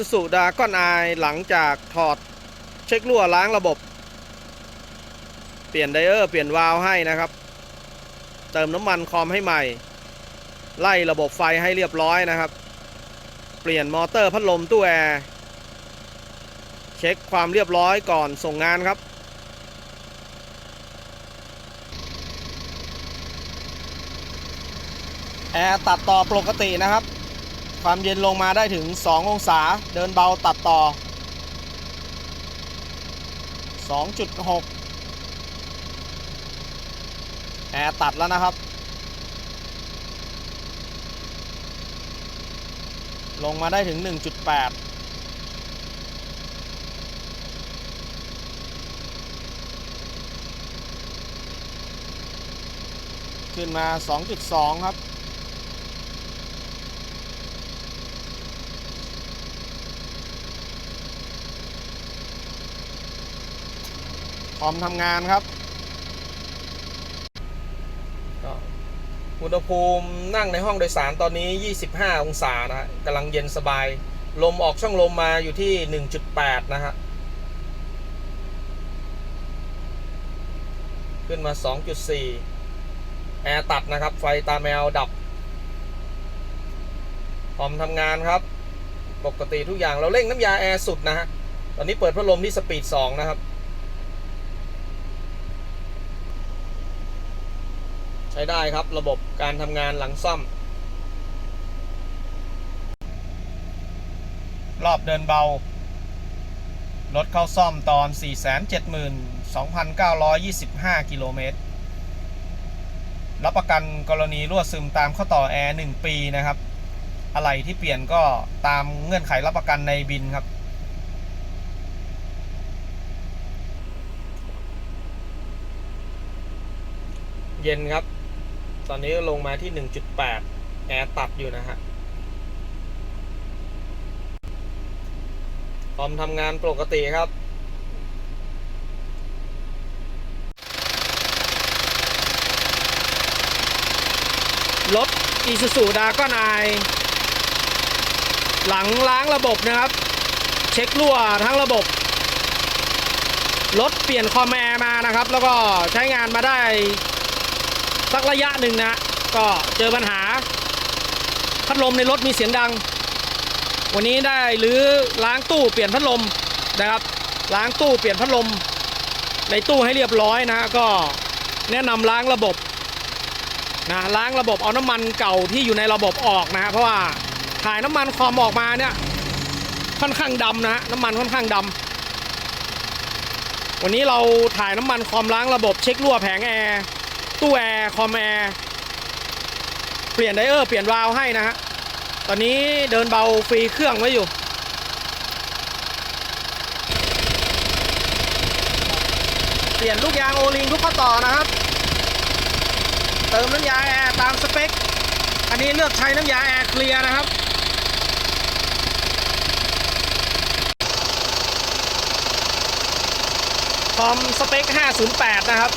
Isuzu d a g o n i หลังจากถอดเช็ครั่วล้างระบบ เปลี่ยนไดเออร์เปลี่ยนวาล์วให้นะครับ เติมน้ำมันคอมให้ใหม่ ไล่ระบบไฟให้เรียบร้อยนะครับ เปลี่ยนมอเตอร์พัดลมตู้แอร์เช็คความเรียบร้อยก่อนส่งงานครับแอร์ตัดต่อปกตินะครับ ความเย็นลงมาได้ถึง 2 องศา เดินเบาตัดต่อ 2.6 แอร์ตัดแล้วนะครับ ลงมาได้ถึง 1.8ขึ้นมา 2.2 ครับ พร้อมทำงานครับก็อุณหภูมินั่งในห้องโดยสารตอนนี้ 25 องศานะฮะกำลังเย็นสบาย ลมออกช่องลมมาอยู่ที่ 1.8 นะฮะ ขึ้นมา 2.4 แอร์ตัดนะครับ ไฟตาแมวดับพร้อมทำงานครับ ปกติทุกอย่างเราเร่งน้ำยาแอร์สุดนะฮะ ตอนนี้เปิดพัดลมที่สปีด 2 นะครับ ช้ได้ครับระบบการทำงานหลังซ่อม รอบเดินเบา รถเข้าซ่อมตอน 472,2,925 กิโลเมตร รับประกันกรณีรั่วซึมตามข้อต่อแอร์ 1 ปีนะครับ อะไรที่เปลี่ยนก็ตามเงื่อนไขรับประกันในบินครับเย็นครับ ตอนนี้ลงมาที่ 1.8 แอร์ตัดอยู่นะฮะคอมทำงานปกติครับรถ Isuzu d a g o n i หลังล้างระบบนะครับ เช็ครั่วทั้งระบบ รถเปลี่ยนคอมแอร์มานะครับ แล้วก็ใช้งานมาได้ สักระยะหนึ่งนะ ก็เจอปัญหา พัดลมในรถมีเสียงดัง วันนี้ได้หรือล้างตู้เปลี่ยนพัดลมนะครับ ล้างตู้เปลี่ยนพัดลม ในตู้ให้เรียบร้อยนะก็แนะนำล้างระบบนะล้างระบบเอาน้ำมันเก่าที่อยู่ในระบบออกนะ เพราะว่าถ่ายน้ำมันความออกมาเนี่ยค่อนข้างดำนะน้ำมันค่อนข้างดำวันนี้เราถ่ายน้ำมันความล้างระบบเช็ครั่วแผงแอร์ ตู้แอร์คอมแอร์เปลี่ยนไดเออร์เปลี่ยนวาล์วให้นะฮะตอนนี้เดินเบาฟรีเครื่องไว้อยู่เปลี่ยนลูกยางโอลิงทุกข้อต่อนะครับ เติมน้ำยาแอร์ตามสเปค อันนี้เลือกใช้น้ำยาแอร์เคลียร์นะครับ คอมสเปค 508 นะครับ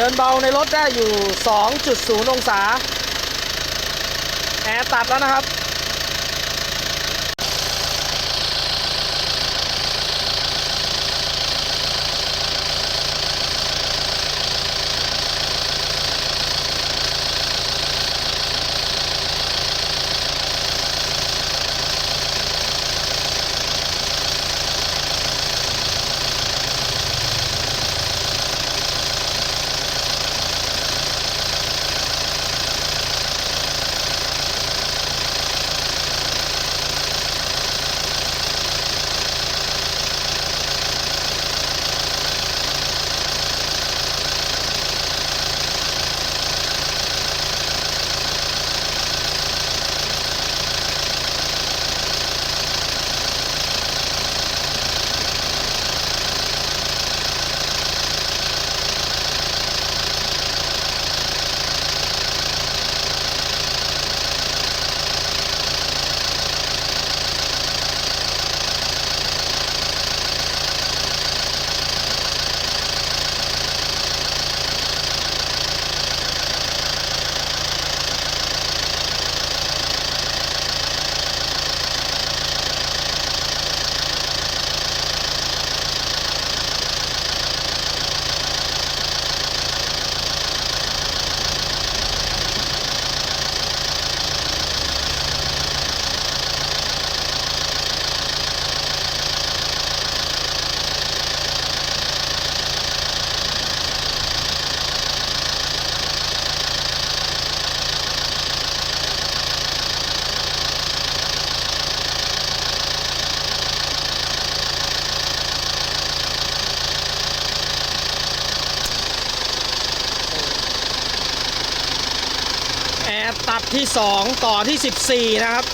เดินเบาในรถได้อยู่ 2.0 องศา แอร์ตัดแล้วนะครับ ตัดที่ 2 ต่อที่ 14 นะครับ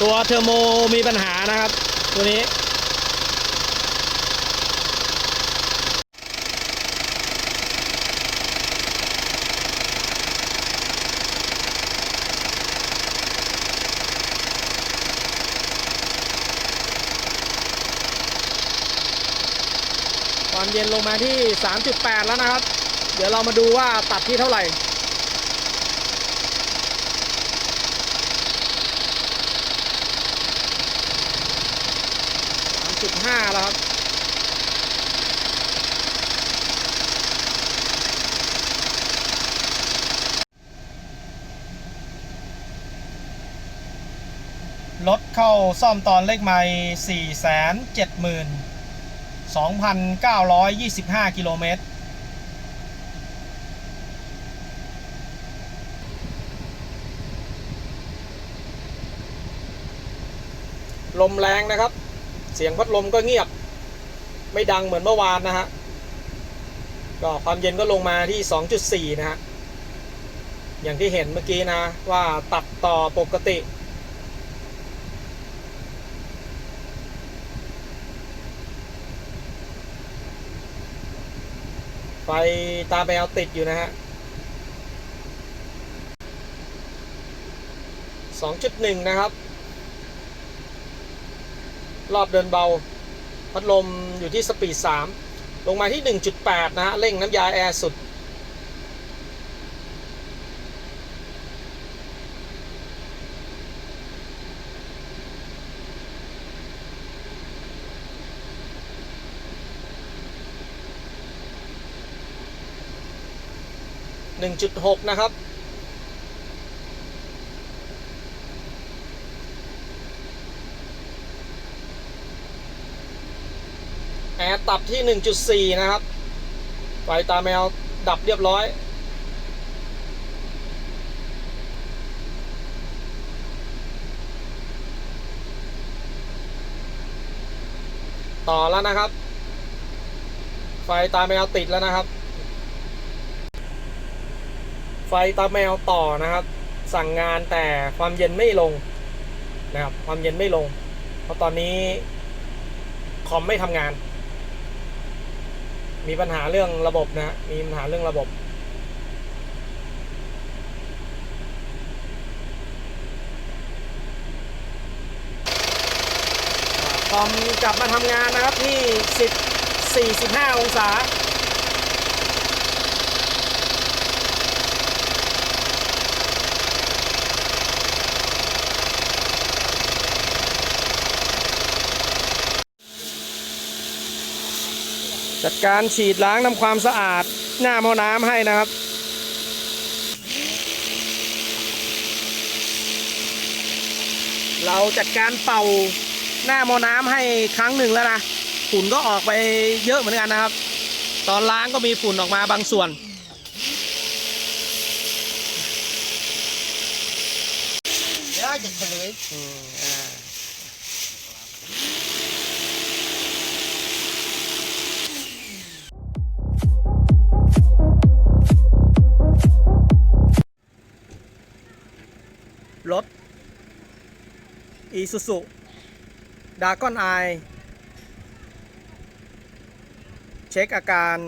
ตัวเทอร์โมมีปัญหานะครับ ตัวนี้ ความเย็นลงมา ที่ 3.8 แล้วนะครับ เดี๋ยวเรามาดูว่าตัดที่เท่าไหร่3.5แล้วครับรถเข้าซ่อมตอนเลขไม่4 7 0 0 0 2,925 กิโลเมตร ลมแรงนะครับ เสียงพัดลมก็เงียบ ไม่ดังเหมือนเมื่อวานนะฮะ ก็ความเย็นก็ลงมาที่ 2.4 นะฮะ อย่างที่เห็นเมื่อกี้นะว่าตัดต่อปกติ ไฟตาแมวติดอยู่นะฮะ 2.1 นะครับ รอบเดินเบา พัดลมอยู่ที่สปีด 3 ลงมาที่ 1.8 นะฮะ เร่งน้ำยาแอร์สุด 1.6 นะครับ แอร์ตัดที่ 1.4 นะครับ ไฟตาแมวดับเรียบร้อยต่อแล้วนะครับ ไฟตาแมวติดแล้วนะครับ ไฟตาแมวต่อนะครับ สั่งงานแต่ความเย็นไม่ลงนะครับความเย็นไม่ลง เพราะตอนนี้คอมไม่ทำงาน มีปัญหาเรื่องระบบนะฮะมีปัญหาเรื่องระบบคอมกลับมาทำงานนะครับที่ 10 45 องศา จัดการฉีดล้างทำความสะอาดหน้าหม้อน้ำให้นะครับเราจัดการเป่าหน้าหม้อน้ำให้ครั้งหนึ่งแล้วนะฝุ่นก็ออกไปเยอะเหมือนกันนะครับ ตอนล้างก็มีฝุ่นออกมาบางส่วน เดี๋ยวจะเฉลย อีซูซุดากอนไอเช็คอาการ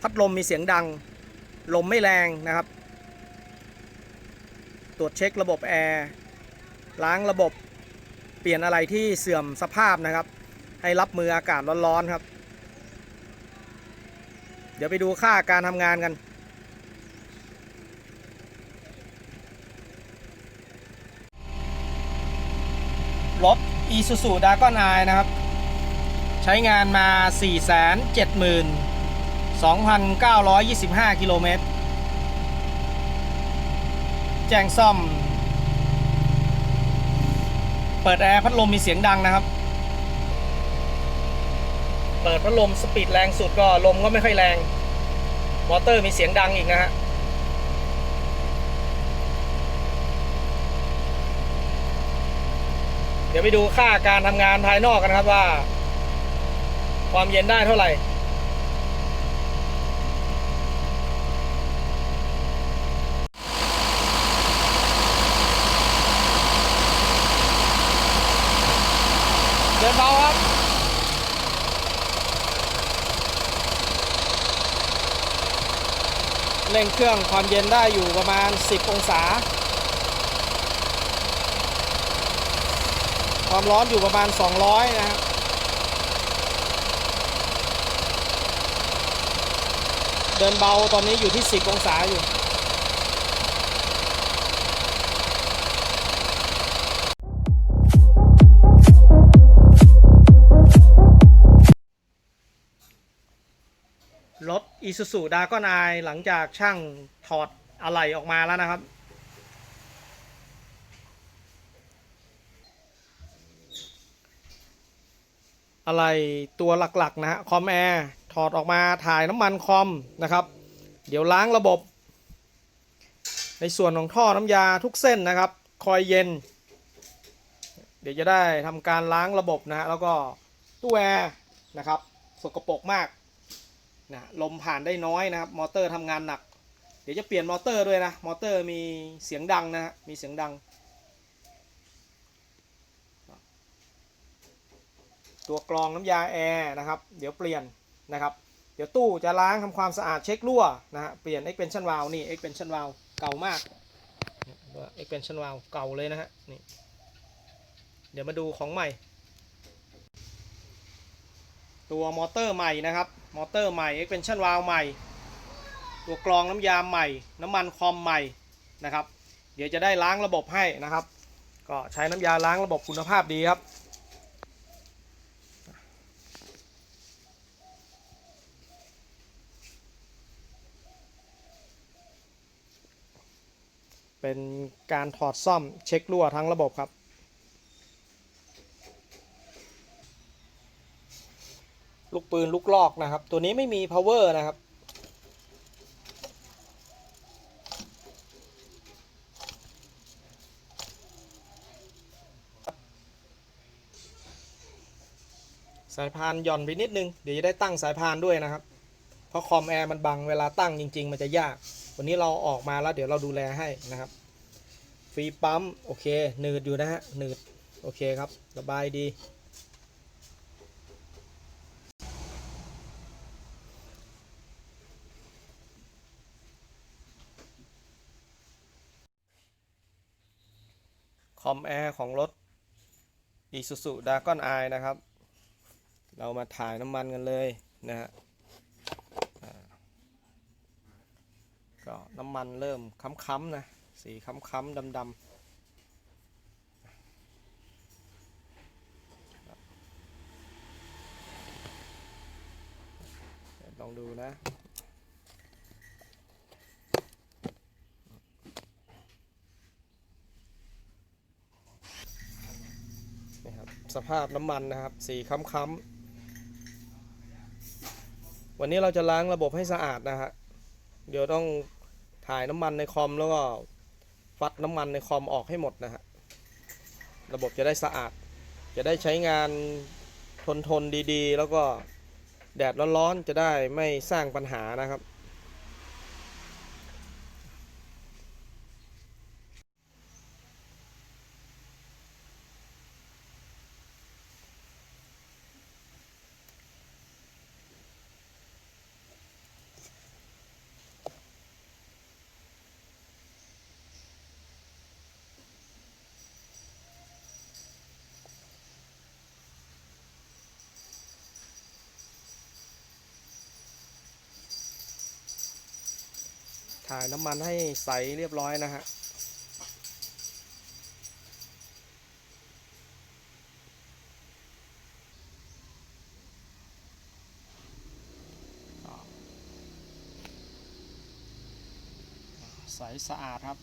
พัดลมมีเสียงดัง ลมไม่แรงนะครับ ตรวจเช็คระบบแอร์ล้างระบบเปลี่ยนอะไรที่เสื่อมสภาพนะครับ ให้รับมืออากาศร้อนๆครับ เดี๋ยวไปดูค่าการทำงานกัน รถ Isuzu d a g o n i นะครับ ใช้งานมา 472,925 กิโลเมตร แจ้งซ่อม เปิดแอร์พัดลมมีเสียงดังนะครับ เปิดพัดลมสปีดแรงสุดก็ลมก็ไม่ค่อยแรง มอเตอร์มีเสียงดังอีกนะฮะ เดี๋ยวไปดูค่าการทำงานภายนอกกันครับว่า ความเย็นได้เท่าไหร่เดินเบาครับเร่งเครื่องความเย็นได้อยู่ประมาณ 10 องศา ความร้อนอยู่ประมาณ 200 นะครับเดินเบาตอนนี้อยู่ที่ 10 องศาอยู่รถ Isuzu d a g o n i หลังจากช่างถอดอะไหล่ออกมาแล้วนะครับ อะไรตัวหลักๆนะฮะคอมแอร์ถอดออกมาถ่ายน้ำมันคอมนะครับ เดี๋ยวล้างระบบ ในส่วนของท่อน้ำยาทุกเส้นนะครับ คอยเย็น เดี๋ยวจะได้ทำการล้างระบบนะฮะแล้วก็ตู้แอร์นะครับ สกปรกมากนะลมผ่านได้น้อยนะครับ มอเตอร์ทำงานหนัก เดี๋ยวจะเปลี่ยนมอเตอร์ด้วยนะ มอเตอร์มีเสียงดังนะฮะมีเสียงดัง ตัวกรองน้ำยาแอร์นะครับ เดี๋ยวเปลี่ยนนะครับ เดี๋ยวตู้จะล้างทำความสะอาดเช็ครั่วนะฮะ เปลี่ยน expansion valve นี่ expansion valve เก่ามากตัว expansion valve เก่าเลยนะฮะ นี่ เดี๋ยวมาดูของใหม่ ตัวมอเตอร์ใหม่นะครับ มอเตอร์ใหม่ expansion valve ใหม่ ตัวกรองน้ำยาใหม่ น้ำมันคอมใหม่นะครับ เดี๋ยวจะได้ล้างระบบให้นะครับ ก็ใช้น้ำยาล้างระบบคุณภาพดีครับ เป็นการถอดซ่อมเช็ครั่วทั้งระบบครับ ลูกปืนลูกลอกนะครับ ตัวนี้ไม่มี power นะครับสายพานหย่อนไปนิดนึง เดี๋ยวจะได้ตั้งสายพานด้วยนะครับ เพราะคอมแอร์มันบังเวลาตั้งจริง ๆ มันจะยาก วันนี้เราออกมาแล้วเดี๋ยวเราดูแลให้นะครับฟรีปั๊มโอเคหนืดอยู่นะฮะหนืดโอเคครับระบายดี คอมแอร์ของรถ Isuzu d a g o n i นะครับ เรามาถ่ายน้ำมันกันเลยนะฮะอ่า ก็น้ำมันเริ่มค้ำๆนะ สีค้ำๆดำๆลองดูนะ นี่ครับ สภาพน้ำมันนะครับ สีค้ำๆวันนี้เราจะล้างระบบให้สะอาดนะฮะ เดี๋ยวต้อง ถ่ายน้ำมันในคอมแล้วก็ฟัดน้ำมันในคอมออกให้หมดนะฮะ ระบบจะได้สะอาด จะได้ใช้งานทนทนดีๆ แล้วก็แดดร้อนๆจะได้ไม่สร้างปัญหานะครับ ถ่ายน้ำมันให้ใสเรียบร้อยนะฮะใสสะอาดครับ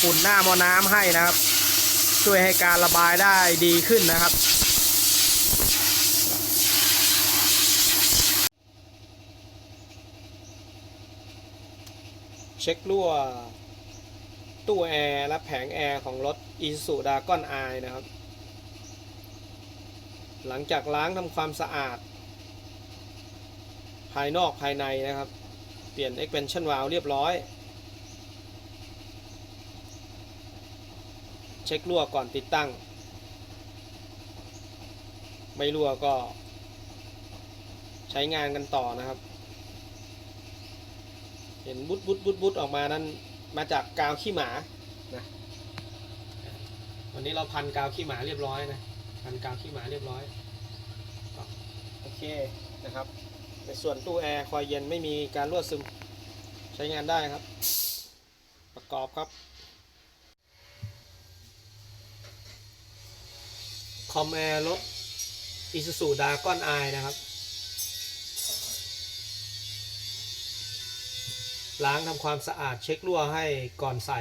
ฝุ่นหน้าหมอน้ำให้นะครับ ช่วยให้การระบายได้ดีขึ้นนะครับ เช็ครั่วตู้แอร์และแผงแอร์ของรถ i s u z u d a g o n i นะครับ หลังจากล้างทำความสะอาด ภายนอกภายในนะครับ เปลี่ยน expansion valve เรียบร้อย เช็ครั่วก่อนติดตั้ง ไม่รั่วก็ ใช้งานกันต่อนะครับ เห็นบุดบุดบุดบุดออกมานั้นมาจากกาวขี้หมานะวันนี้เราพันกาวขี้หมาเรียบร้อยนะพันกาวขี้หมาเรียบร้อยก็โอเคนะครับในส่วนตู้แอร์คอยเย็นไม่มีการรั่วซึมใช้งานได้ครับ ประกอบครับ คอมแอร์รถอิซูซูดาก้อนไอนะครับ ล้างทำความสะอาดเช็ครั่วให้ก่อนใส่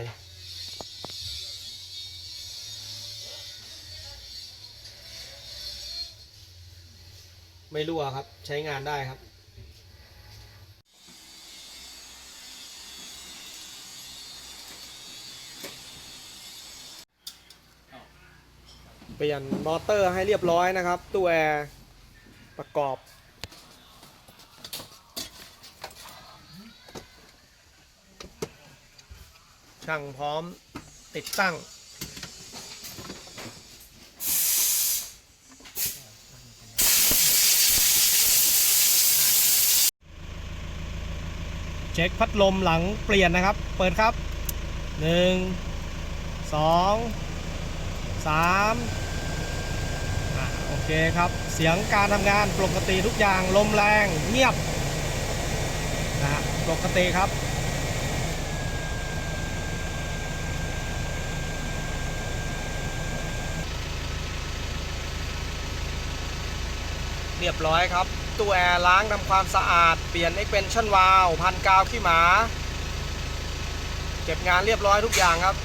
ไม่รั่วครับ ใช้งานได้ครับ เปลี่ยนมอเตอร์ให้เรียบร้อยนะครับตู้แอร์ประกอบ ช่างพร้อมติดตั้ง เช็คพัดลมหลังเปลี่ยนนะครับ เปิดครับ 1 2 3 อะโอเคครับ เสียงการทำงานปกติทุกอย่างลมแรงเงียบนะฮะปกติครับเรียบร้อยครับ ตู้แอร์ล้างทำความสะอาด เปลี่ยนเอ็กเป็นชั่นวาลพันกาวขี้หมา เก็บงานเรียบร้อยทุกอย่างครับ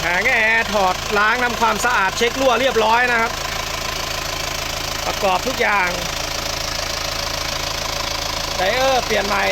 แผงแอร์ ถอดล้างทำความสะอาดเช็ครั่วเรียบร้อยนะครับ ประกอบทุกอย่างไดเออร์เปลี่ยนใหม่